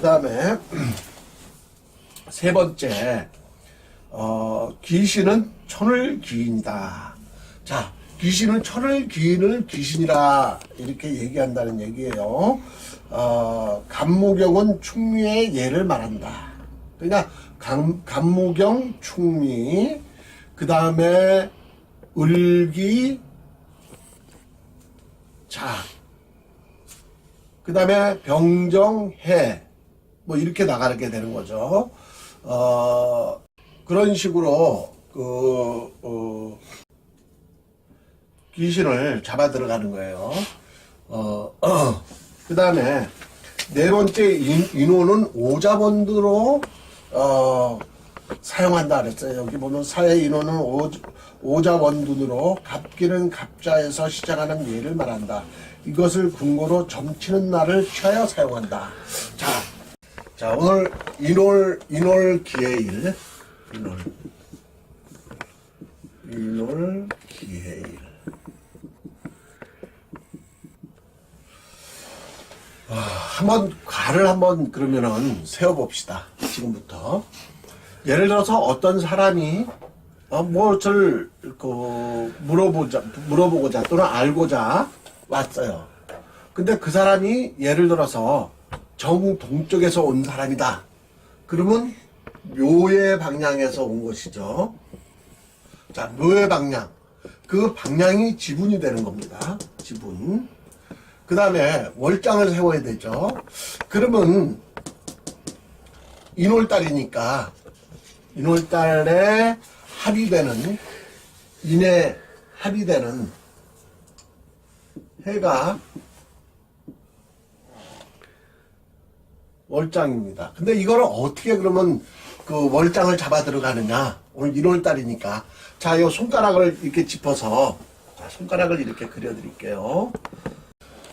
그 다음에 세 번째 어, 귀신은 천을 귀인이다. 자, 귀신은 천을 귀인을 귀신이라 이렇게 얘기한다는 얘기예요. 어, 감무경은 충미의 예를 말한다. 그러니까 감, 감무경, 충미, 그 다음에 을기, 자, 그 다음에 병정해, 뭐 이렇게 나가게 되는 거죠. 어, 그런 식으로 그 어, 귀신을 잡아 들어가는 거예요. 어, 그 다음에 네 번째 인, 인호는 오자본드로 어, 사용한다 그랬어요. 여기 보면 사회 인호는 오, 오자원둔으로 갑기는 갑자에서 시작하는 예를 말한다. 이것을 근거로 점치는 날을 취하여 사용한다. 자, 자 오늘 인월 인월 기해일 인월 인월 기해일 아, 한번 과를 한번 그러면은 세워봅시다. 지금부터 예를 들어서 어떤 사람이 어, 뭐를 그 물어보자 물어보고자 또는 알고자 왔어요. 근데 그 사람이 예를 들어서 정동쪽에서 온 사람이다. 그러면 묘의 방향에서 온 것이죠. 자, 묘의 방향. 그 방향이 지분이 되는 겁니다. 지분. 그 다음에 월장을 세워야 되죠. 그러면 인월달이니까 인월달에 합의되는 인에 합의되는 해가 월장입니다. 근데 이거를 어떻게 그러면 그 월장을 잡아 들어가느냐? 오늘 1월달이니까. 자, 요 손가락을 이렇게 짚어서, 자, 손가락을 이렇게 그려드릴게요.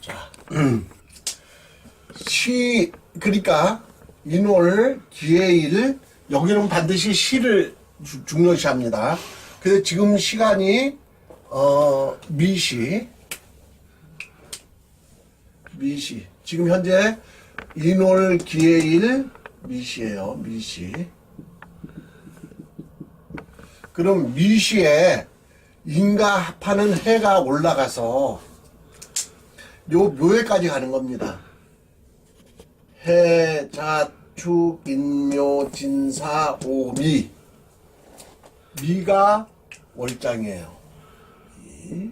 자, 시, 그러니까, 인월, 기해일, 여기는 반드시 시를 주- 중요시 합니다. 근데 지금 시간이, 어, 미시, 미시. 지금 현재 인월 기해일 미시예요. 미시. 그럼 미시에 인과 합하는 해가 올라가서 요 묘에까지 가는 겁니다. 해, 자, 축, 인 묘, 진 사, 오 미. 미가 월장이에요. 미.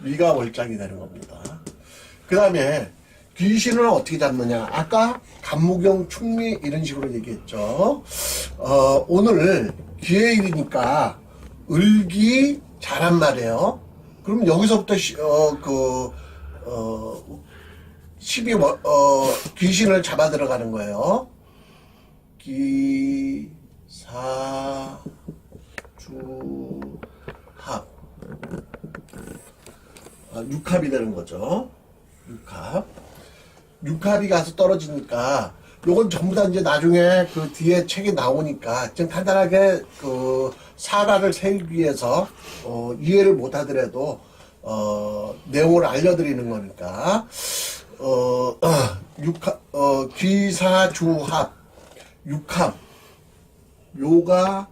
미가 월장이 되는 겁니다. 그 다음에 귀신을 어떻게 잡느냐. 아까 감무경, 충미 이런 식으로 얘기했죠. 어, 오늘 기해일이니까 을기 잘한 말이에요. 그럼 여기서부터 시, 어, 그, 어, 12, 월- 어, 귀신을 잡아 들어가는 거예요. 기, 사, 주, 합. 아, 육합이 되는 거죠. 육합. 육합이 가서 떨어지니까 요건 전부 다 이제 나중에 그 뒤에 책이 나오니까 좀 간단하게 그 사가를 세우기 위해서 어, 이해를 못 하더라도 어, 내용을 알려드리는 거니까 어, 육합 어, 귀사주합 육합 요가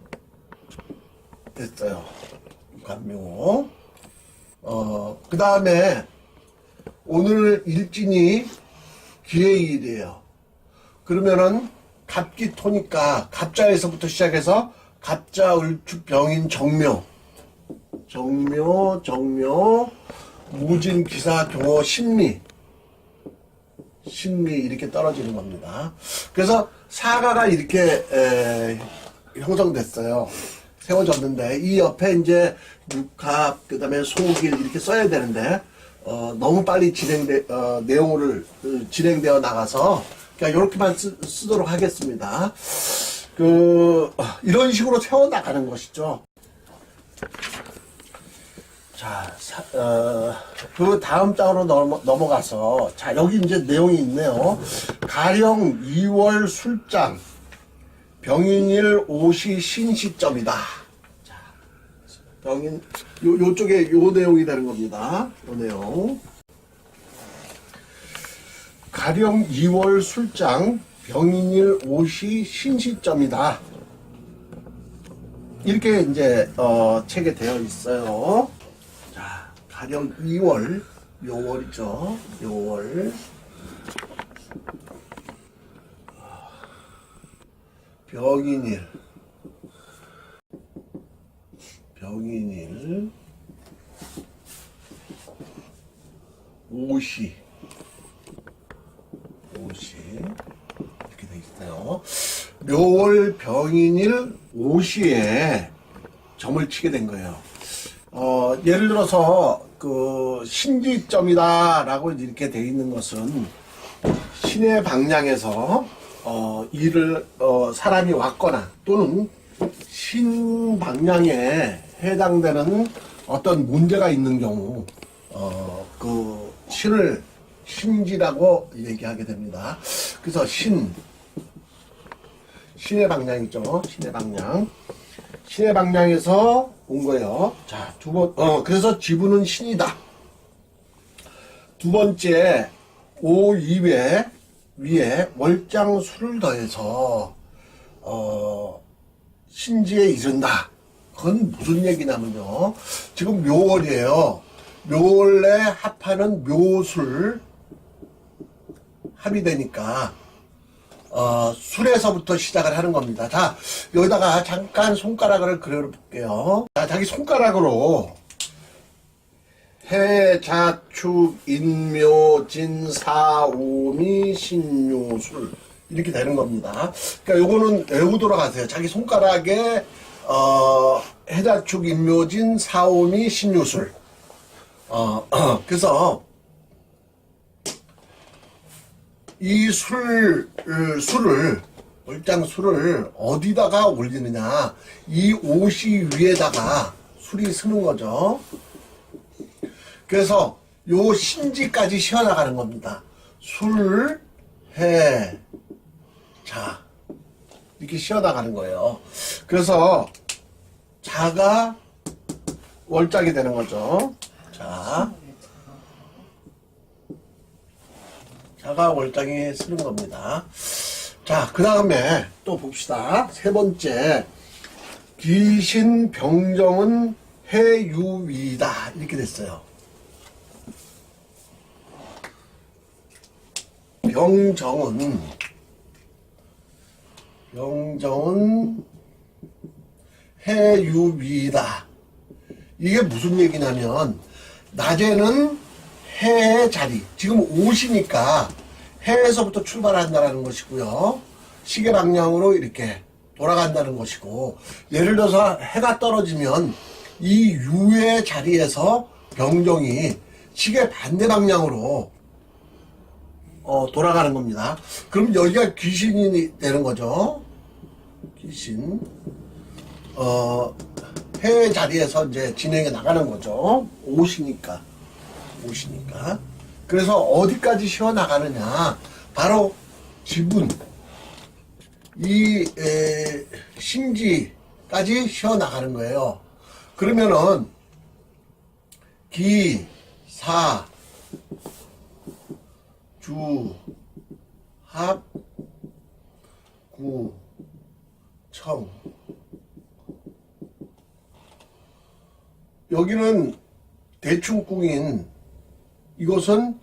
됐어요. 육합묘. 어, 그 다음에 오늘 일진이 기해일이에요. 그러면은 갑기 토니까 갑자에서부터 시작해서 갑자, 을축, 병인, 정묘. 정묘, 정묘, 무진, 기사, 경호, 신미. 신미 이렇게 떨어지는 겁니다. 그래서 사가가 이렇게 에, 형성됐어요. 세워졌는데 이 옆에 이제 육합 그다음에 소길 이렇게 써야 되는데 어, 너무 빨리 진행돼 어, 내용을 어, 진행되어 나가서 그냥 이렇게만 쓰, 쓰도록 하겠습니다. 그 어, 이런 식으로 세워 나가는 것이죠. 자, 사, 어, 그 다음 장으로 넘어, 넘어가서, 자, 여기 이제 내용이 있네요. 가령 2월 술장, 병인일 오시 신시점이다. 자, 병인, 요, 요쪽에 요 내용이 되는 겁니다. 요 내용. 가령 2월 술장 병인일 옷이 신시점이다. 이렇게 이제 어, 책에 되어 있어요. 자, 가령 2월, 요월이죠. 요월. 병인일. 병인일. 옷이. 옷이. 이렇게 돼 있어요. 묘월 병인일 오시에 점을 치게 된 거예요. 어, 예를 들어서 그 신지점이다라고 이렇게 돼 있는 것은 신의 방향에서 어, 일을 어, 사람이 왔거나 또는 신 방향에 해당되는 어떤 문제가 있는 경우 어, 그 신을 신지라고 얘기하게 됩니다. 그래서 신 신의 방향이죠. 신의 방향. 신의 방향에서 온 거예요. 자, 두 번, 어, 그래서 지분은 신이다. 두 번째, 오 이외 위에 월장 수를 더해서, 어, 신지에 이른다. 그건 무슨 얘기냐면요. 지금 묘월이에요. 묘월에 합하는 묘술 합이 되니까, 어, 술에서부터 시작을 하는 겁니다. 자, 여기다가 잠깐 손가락을 그려볼게요. 자, 자기 손가락으로 해, 자, 축, 인묘, 진, 사, 오미, 신묘술 이렇게 되는 겁니다. 그러니까 요거는 외우도록 하세요. 자기 손가락에 어, 해자축, 인묘진, 사오미, 신유술. 어, 그래서 이 술, 을, 술을, 얼짱 술을 어디다가 올리느냐. 이 옷이 위에다가 술이 쓰는 거죠. 그래서 요 신지까지 쉬어나가는 겁니다. 술, 해, 자. 이렇게 쉬어나가는 거예요. 그래서 자가 월짝이 되는 거죠. 자. 자가 월장이 쓰는 겁니다. 자, 그 다음에 또 봅시다. 세 번째. 귀신 병정은 해유위다. 이렇게 됐어요. 병정은, 병정은 해유위다. 이게 무슨 얘기냐면, 낮에는 해의 자리, 지금 옷이니까 해에서부터 출발한다는 것이고요. 시계 방향으로 이렇게 돌아간다는 것이고, 예를 들어서 해가 떨어지면 이 유의 자리에서 병정이 시계 반대 방향으로 어, 돌아가는 겁니다. 그럼 여기가 귀신이 되는 거죠. 귀신. 어, 해 자리에서 이제 진행해 나가는 거죠. 옷이니까. 옷이니까. 그래서 어디까지 쉬어 나가느냐. 바로 지분. 이, 에, 심지까지 쉬어 나가는 거예요. 그러면은, 기, 사, 주, 합, 구, 청. 여기는 대충궁인 이것은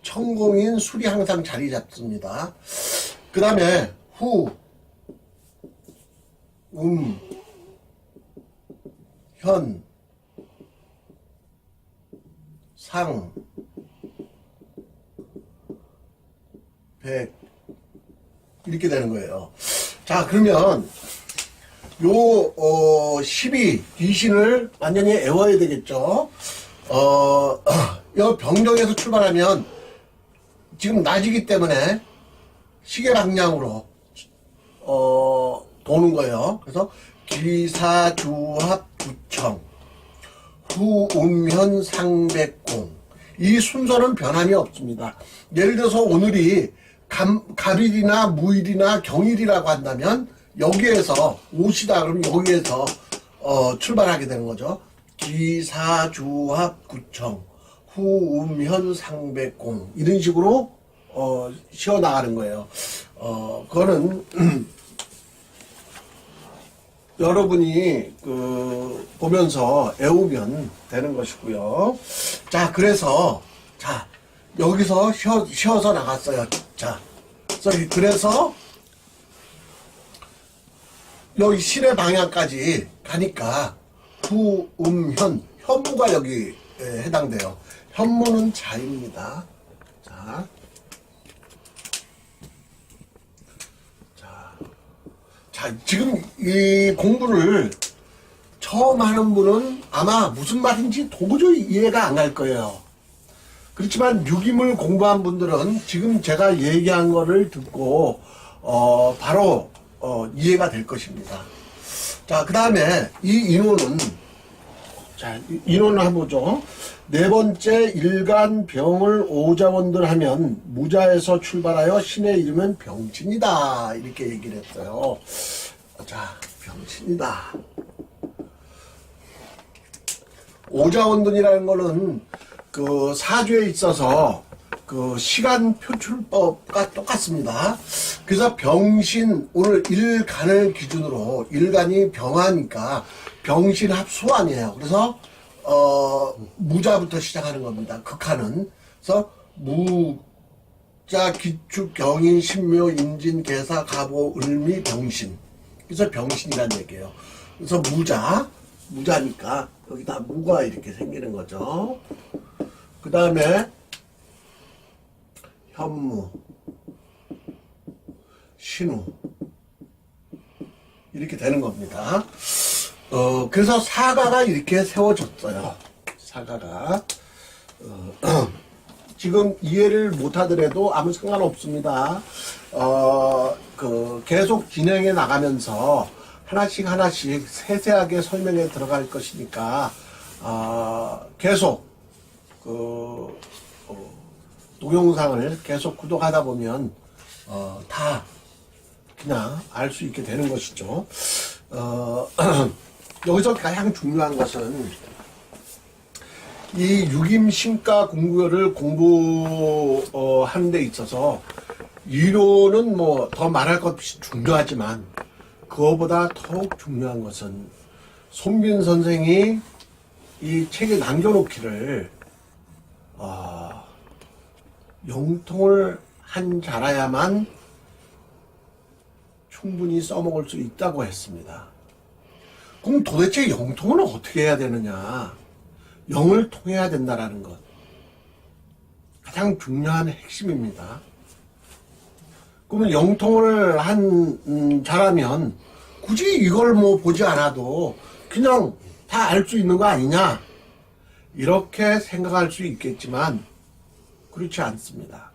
천공인 술이 항상 자리 잡습니다. 그 다음에 후, 음, 현, 상, 백 이렇게 되는 거예요. 자 그러면 요 어, 12 귀신을 완전히 애워야 되겠죠. 어, 요 병정에서 출발하면 지금 낮이기 때문에 시계 방향으로 어, 도는 거예요. 그래서 기사주합 구청 후운현 상백공 이 순서는 변함이 없습니다. 예를 들어서 오늘이 감, 갑일이나 무일이나 경일이라고 한다면 여기에서 옷이다 그러면 여기에서 어, 출발하게 되는 거죠. 기사주합 구청 후음현 상백공 이런 식으로 어, 쉬어 나가는 거예요. 어, 그거는 여러분이 그 보면서 애우면 되는 것이고요. 자, 그래서 자 여기서 쉬어, 쉬어서 나갔어요. 자, 그래서, 여기 시내 방향까지 가니까 부, 음, 현, 현무가 여기 에, 해당돼요. 현무는 자입니다. 자, 자, 지금 이 공부를 처음 하는 분은 아마 무슨 말인지 도저히 이해가 안 갈 거예요. 그렇지만 유기물 공부한 분들은 지금 제가 얘기한 거를 듣고 어, 바로 어, 이해가 될 것입니다. 자, 그 다음에 이 인호는 자, 이- 인호는 한번 보죠. 네 번째 일간 병을 오자원들 하면 무자에서 출발하여 신에 이르면 병신이다. 이렇게 얘기를 했어요. 자, 병신이다. 오자원돈이라는 거는 그 사주에 있어서 그 시간 표출법과 똑같습니다. 그래서 병신 오늘 일간을 기준으로 일간이 병하니까 병신 합수 아니에요. 그래서 어 무자부터 시작하는 겁니다. 극한은 그래서 무자 기축 경인 신묘 임진 계사 가보 을미 병신 그래서 병신이라는 얘기예요. 그래서 무자 무자니까 여기다 무가 이렇게 생기는 거죠. 그 다음에 현무, 신우 이렇게 되는 겁니다. 어 그래서 사가가 이렇게 세워졌어요. 사가가 어, 지금 이해를 못하더라도 아무 상관 없습니다. 어 그 계속 진행해 나가면서 하나씩 하나씩 세세하게 설명해 들어갈 것이니까 어, 계속 그 어, 동영상을 계속 구독하다 보면 어, 다 그냥 알 수 있게 되는 것이죠. 어, 여기서 가장 중요한 것은 이 육임신가 공부를 공부하는 데 있어서 이론은 뭐 더 말할 것 없이 중요하지만 그거보다 더욱 중요한 것은 손빈 선생이 이 책에 남겨놓기를 어, 영통을 한 자라야만 충분히 써먹을 수 있다고 했습니다. 그럼 도대체 영통은 어떻게 해야 되느냐? 영을 통해야 된다라는 것. 가장 중요한 핵심입니다. 그러면 영통을 한 음, 자라면 굳이 이걸 뭐 보지 않아도 그냥 다 알 수 있는 거 아니냐? 이렇게 생각할 수 있겠지만 그렇지 않습니다.